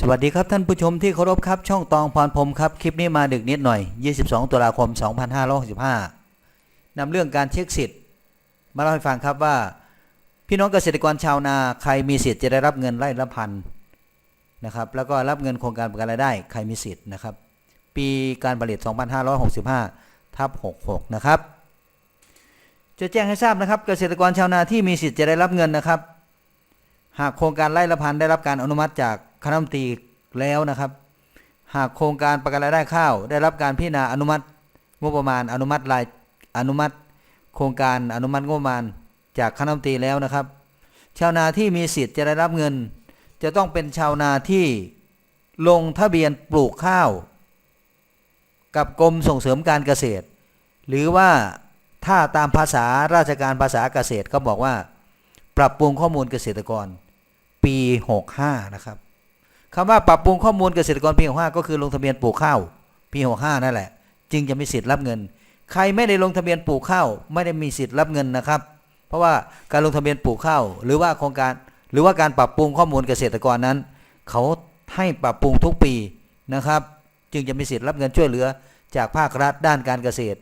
สวัสดีครับท่านผู้ชมที่เคารพครับช่องตองพรพรมครับ คลิปนี้มาดึกนิดหน่อย 22 ตุลาคม 2565นำเรื่องการเช็คสิทธิ์มาเล่าให้ฟังครับว่า พี่น้องเกษตรกรชาวนาใครมีสิทธิ์จะได้รับเงินไร่ละพันนะครับแล้วก็รับเงินโครงการประกันรายได้ใครมีสิทธิ์นะครับ ปีการผลิต 2565ทับ66 นะครับ จะแจ้งให้ทราบนะครับ เกษตรกรชาวนาที่มีสิทธิ์จะได้รับเงินนะครับ หากโครงการไร่ละพันได้รับการอนุมัติจาก คณะมนตรีแล้วนะครับ หากโครงการประกันรายได้ข้าว ได้รับการพิจารณาอนุมัติงบประมาณอนุมัติรายอนุมัติ โครงการอนุมัติงบประมาณจากคณะมนตรีแล้วนะครับ ชาวนาที่มีสิทธิ์จะได้รับเงิน จะต้องเป็นชาวนาที่ลงทะเบียนปลูกข้าว กับกรมส่งเสริมการเกษตร หรือว่าถ้าตามภาษาราชการภาษาเกษตรเขาบอกว่า ปรับปรุงข้อมูลเกษตรกร ปี 65 นะครับ คำว่าปรับปรุงข้อมูลเกษตรกรปี65ก็คือลงทะเบียนปลูกข้าวปี65นั่นแหละ จึงจะมีสิทธิ์รับเงิน ใครไม่ได้ลงทะเบียนปลูกข้าวไม่ได้มีสิทธิ์รับเงินนะครับ เพราะว่าการลงทะเบียนปลูกข้าวหรือว่าโครงการ หรือว่าการปรับปรุงข้อมูลเกษตรกรนั้น เขาให้ปรับปรุงทุกปีนะครับ จึงจะมีสิทธิ์รับเงินช่วยเหลือจากภาครัฐด้านการเกษตร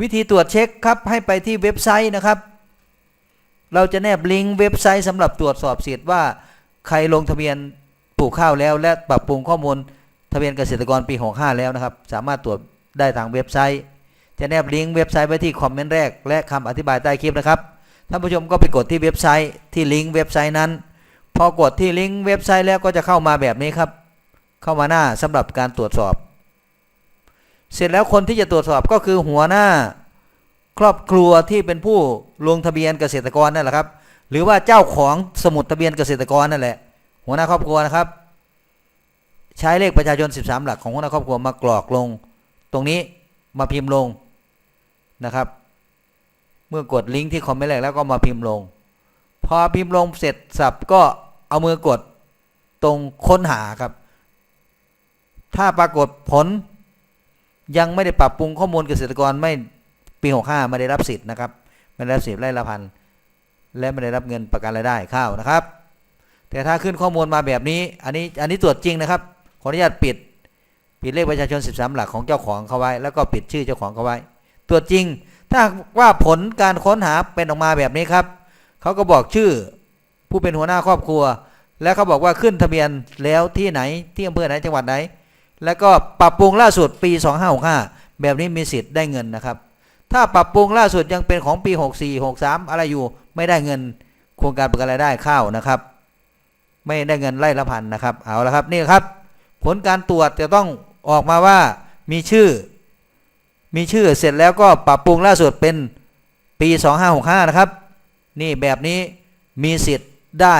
วิธีตรวจเช็คครับให้ไปที่เว็บไซต์นะครับ เราจะแนบลิงก์เว็บไซต์สำหรับตรวจสอบสิทธิ์ว่าใครลงทะเบียน ลูกข้าวแล้ว และปรับปรุงข้อมูลทะเบียนเกษตรกรปี 65 แล้วนะครับ สามารถตรวจได้ทางเว็บไซต์ จะแนบลิงก์เว็บไซต์ไว้ที่คอมเมนต์แรก และคำอธิบายใต้คลิปนะครับท่านผู้ชมก็ไปกดที่เว็บไซต์ที่ลิงก์เว็บไซต์นั้น พอกดที่ลิงก์เว็บไซต์แล้วก็จะเข้ามาแบบนี้ครับ เข้ามาหน้าสำหรับการตรวจสอบ เสร็จแล้วคนที่จะตรวจสอบก็คือหัวหน้า ครอบครัวที่เป็นผู้ลงทะเบียนเกษตรกรนั่นแหละครับ หรือว่าเจ้าของสมุดทะเบียนเกษตรกรนั่นแหละ หัวหน้าครอบครัวนะครับ ใช้เลขประชาชน 13 หลักของหัวหน้าครอบครัวมากรอกลง ตรงนี้มาพิมพ์ลงนะครับ เมื่อกดลิงก์ที่คอมเมนต์แรกแล้วก็มาพิมพ์ลง พอพิมพ์ลงเสร็จสับก็เอามือกดตรงค้นหาครับ ถ้าปรากฏผลยังไม่ได้ปรับปรุงข้อมูลเกษตรกรไม่ปี65ไม่ได้รับสิทธิ์นะครับไม่ได้รับสิทธิ์ไร่ละพันและไม่ได้รับเงินประกันรายได้ข้าวนะครับ แต่ถ้าขึ้นข้อมูลมาแบบนี้ อันนี้อันนี้ตรวจจริงนะครับ ขออนุญาตปิด ปิดเลขประชาชน 13 หลักของเจ้าของเขาไว้ แล้วก็ปิดชื่อเจ้าของเขาไว้ ตรวจจริง ถ้าว่าผลการค้นหาเป็นออกมาแบบนี้ครับ เขาก็บอกชื่อผู้เป็นหัวหน้าครอบครัว และเขาบอกว่าขึ้นทะเบียนแล้วที่ไหนที่อำเภอไหนจังหวัดไหน แล้วก็ปรับปรุงล่าสุดปี 2565 แบบนี้มีสิทธิ์ได้เงินนะครับ ถ้าปรับปรุงล่าสุดยังเป็นของปี 64 63 อะไรอยู่ไม่ได้เงินโครงการประกันรายได้ข้าวนะครับ ไม่ได้เงินไร่ละพันนะครับ เอาละครับนี่ครับ ผลการตรวจจะต้องออกมาว่ามีชื่อ มีชื่อเสร็จแล้วก็ปรับปรุงล่าสุดเป็นปี 2565 นะครับ นี่แบบนี้มีสิทธิ์ได้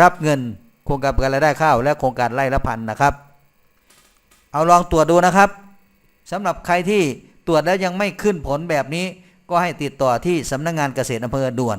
รับเงินโครงการประกันรายได้ข้าวและโครงการไร่ละพันนะครับ เอาลองตรวจดูนะครับสำหรับใครที่ตรวจแล้วยังไม่ขึ้นผลแบบนี้ก็ให้ติดต่อที่สำนักงงานเกษตรอำเภอด่วน